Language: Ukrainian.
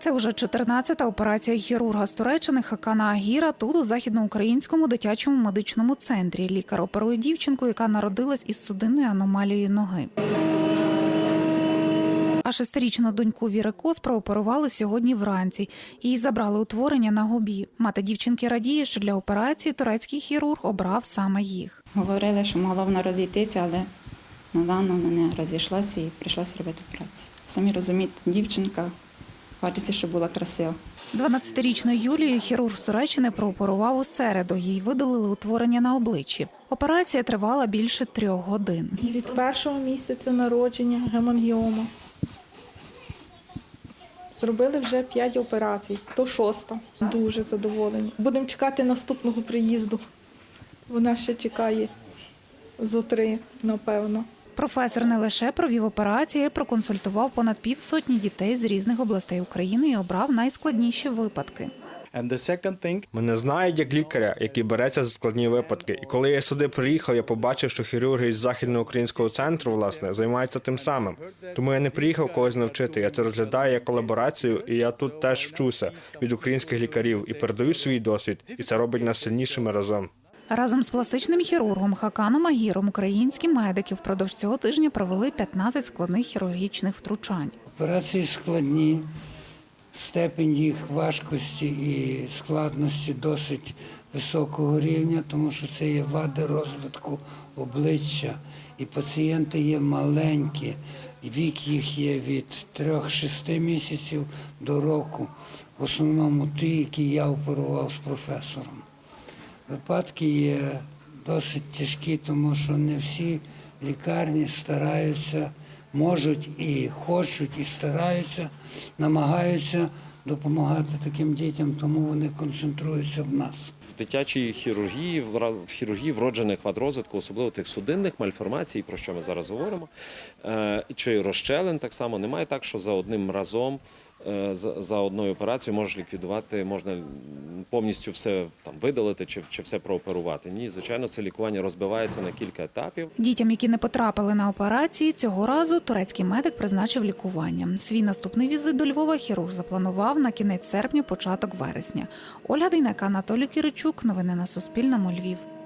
Це вже 14-та операція хірурга з Туреччини Хакана Агіра тут у західноукраїнському дитячому медичному центрі. Лікар оперує дівчинку, яка народилась із судинною аномалією ноги. А шестирічну доньку Віри Кос прооперували сьогодні вранці. Їй забрали утворення на губі. Мати дівчинки радіє, що для операції турецький хірург обрав саме їх. Говорили, що могла вона розійтися, але недавно не розійшлася і прийшлося робити операцію. Самі розумієте, дівчинка, хочеться, щоб була красива. 12-річну Юлію хірург з Туреччини прооперував у середу. Їй видалили утворення на обличчі. Операція тривала більше трьох годин. Від першого місяця народження гемангіома. Зробили вже 5 операцій, то шоста. Дуже задоволені. Будемо чекати наступного приїзду. Вона ще чекає зо три, напевно. Професор не лише провів операції, проконсультував понад півсотні дітей з різних областей України і обрав найскладніші випадки. Мене знають як лікаря, який береться за складні випадки. І коли я сюди приїхав, я побачив, що хірурги із західноукраїнського центру власне займаються тим самим. Тому я не приїхав когось навчити. Я це розглядаю як колаборацію, і я тут теж вчуся від українських лікарів і передаю свій досвід, і це робить нас сильнішими разом. Разом з пластичним хірургом Хаканом Агіром українські медики впродовж цього тижня провели 15 складних хірургічних втручань. Операції складні, степень їх важкості і складності досить високого рівня, тому що це є вади розвитку обличчя, і пацієнти є маленькі. Вік їх є від 3-6 місяців до року. В основному ті, які я оперував з професором. Випадки є досить тяжкі, тому що не всі лікарні стараються, можуть і хочуть, і стараються, намагаються допомагати таким дітям, тому вони концентруються в нас. В дитячій хірургії, в хірургії вроджених вад розвитку, особливо тих судинних мальформацій, про що ми зараз говоримо, е, чи розщелин так само немає так, що за одним разом. е, За одною операцією можеш ліквідувати, можна повністю все там видалити чи, чи все прооперувати. Ні, звичайно, це лікування розбивається на кілька етапів. Дітям, які не потрапили на операції, цього разу турецький медик призначив лікування. Свій наступний візит до Львова хірург запланував на кінець серпня, початок вересня. Ольга Дейнека, Анатолій Киричук. Новини на Суспільному. Львів.